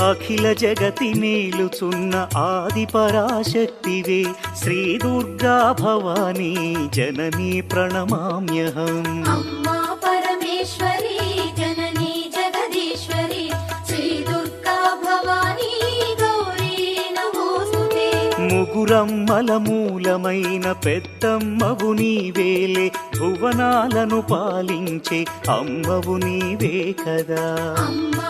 అఖిల జగతి మేలుచున్న ఆది పరాశక్తివే శ్రీ దుర్గా భవానీ జననీ ప్రణమామ్యహం. పరమేశ్వరి జననీ జగదీశ్వరి. శ్రీ దుర్గా భవానీ గౌరీ నమోస్తుతే. ముగురమ్మల మూలమైన పెద్దమ్మవు నీవేలే. భువనాలను పాలించే అమ్మవు నీవే కదా. అమ్మా